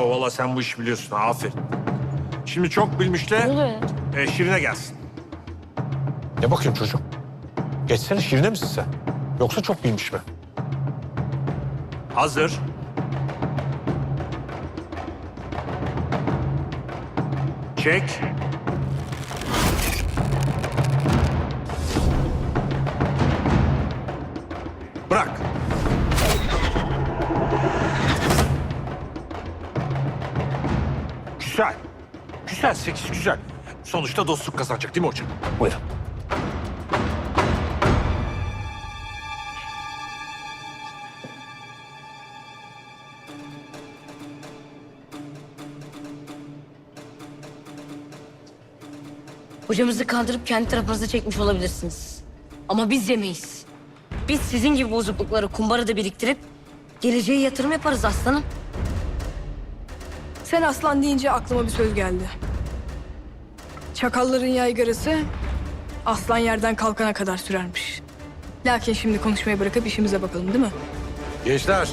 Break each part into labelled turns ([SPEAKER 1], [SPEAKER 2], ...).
[SPEAKER 1] Bravo valla sen bu işi biliyorsun. Aferin. Şimdi çok bilmişle
[SPEAKER 2] oluyor ya?
[SPEAKER 1] e, Şirin'e gelsin.
[SPEAKER 3] Ne bakıyorsun çocuk? Geçsene şirine misin sen? Yoksa çok bilmiş mi?
[SPEAKER 1] Hazır. Çek. Bırak. Güzel. Güzel, sekiz güzel. Sonuçta dostluk kazanacak değil mi hocam?
[SPEAKER 3] Buyurun.
[SPEAKER 2] Hocamızı kandırıp kendi tarafınıza çekmiş olabilirsiniz. Ama biz yemeyiz. Biz sizin gibi bozuklukları kumbarada biriktirip geleceğe yatırım yaparız aslanım.
[SPEAKER 4] Sen aslan deyince aklıma bir söz geldi. Çakalların yaygarası aslan yerden kalkana kadar sürermiş. Lakin şimdi konuşmayı bırakıp işimize bakalım değil mi?
[SPEAKER 3] Gençler.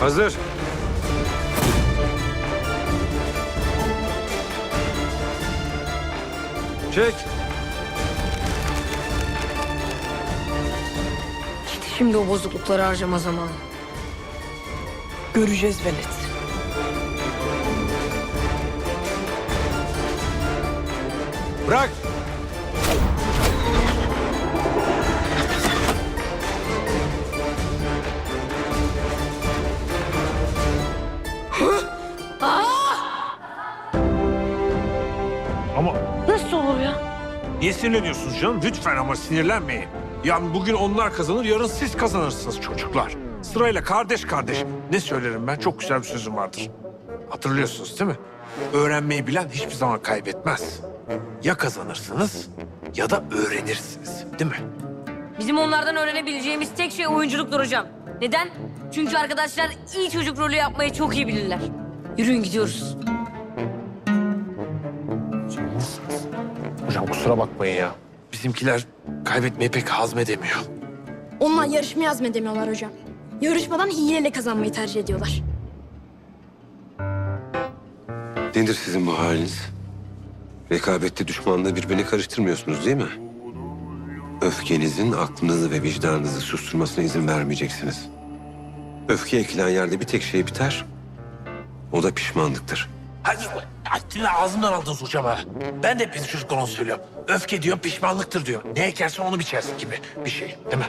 [SPEAKER 1] Hazır. Çek.
[SPEAKER 2] Şimdi o bozuklukları harcama zamanı.
[SPEAKER 4] Göreceğiz velet.
[SPEAKER 3] Bırak.
[SPEAKER 1] Ama
[SPEAKER 2] Nasıl olur ya?
[SPEAKER 1] niye sinirleniyorsunuz canım? Lütfen ama sinirlenmeyin. Yani bugün onlar kazanır, yarın siz kazanırsınız çocuklar. Sırayla kardeş kardeş. Ne söylerim ben? Çok güzel bir sözüm vardır. Hatırlıyorsunuz değil mi? Öğrenmeyi bilen hiçbir zaman kaybetmez. Ya kazanırsınız ya da öğrenirsiniz. Değil mi?
[SPEAKER 2] Bizim onlardan öğrenebileceğimiz tek şey oyunculuktur hocam. Neden? Çünkü arkadaşlar iyi çocuk rolü yapmayı çok iyi bilirler. Yürüyün gidiyoruz.
[SPEAKER 3] Hocam kusura bakmayın ya.
[SPEAKER 1] Bizimkiler kaybetmeyi pek hazmedemiyor.
[SPEAKER 5] Onlar yarışmayı azmedemiyorlar hocam. Yarışmadan hileyle kazanmayı tercih ediyorlar.
[SPEAKER 6] Nedir sizin bu haliniz? Rekabette düşmanlığı birbirine karıştırmıyorsunuz değil mi? Öfkenizin aklınızı ve vicdanınızı susturmasına izin vermeyeceksiniz. Öfke ekilen yerde bir tek şey biter. O da pişmanlıktır.
[SPEAKER 1] Hadi Haddini ağzımdan aldınız hocam ha. Ben de bizim çocuklar onu söylüyorum. Öfke diyor, pişmanlıktır diyor. Ne ekersen onu biçersin gibi bir şey. Değil mi?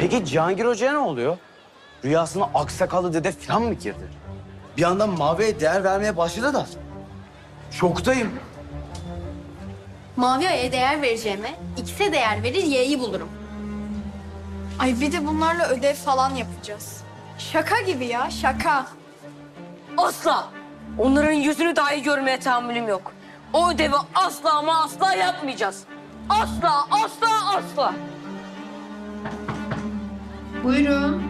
[SPEAKER 7] Peki Cihangir Hoca'ya ne oluyor? Rüyasına aksakallı dede falan mı girdi? Bir yandan Mavi'ye değer vermeye başladı da. Şoktayım.
[SPEAKER 8] Mavi Ay'a değer vereceğime X'e değer verir Y'yi bulurum.
[SPEAKER 5] Ay bir de bunlarla ödev falan yapacağız. Şaka gibi ya şaka.
[SPEAKER 2] Asla. Onların yüzünü dahi görmeye tahammülüm yok. O ödevi asla ama asla yapmayacağız. Asla, asla, asla.
[SPEAKER 8] Buyurun.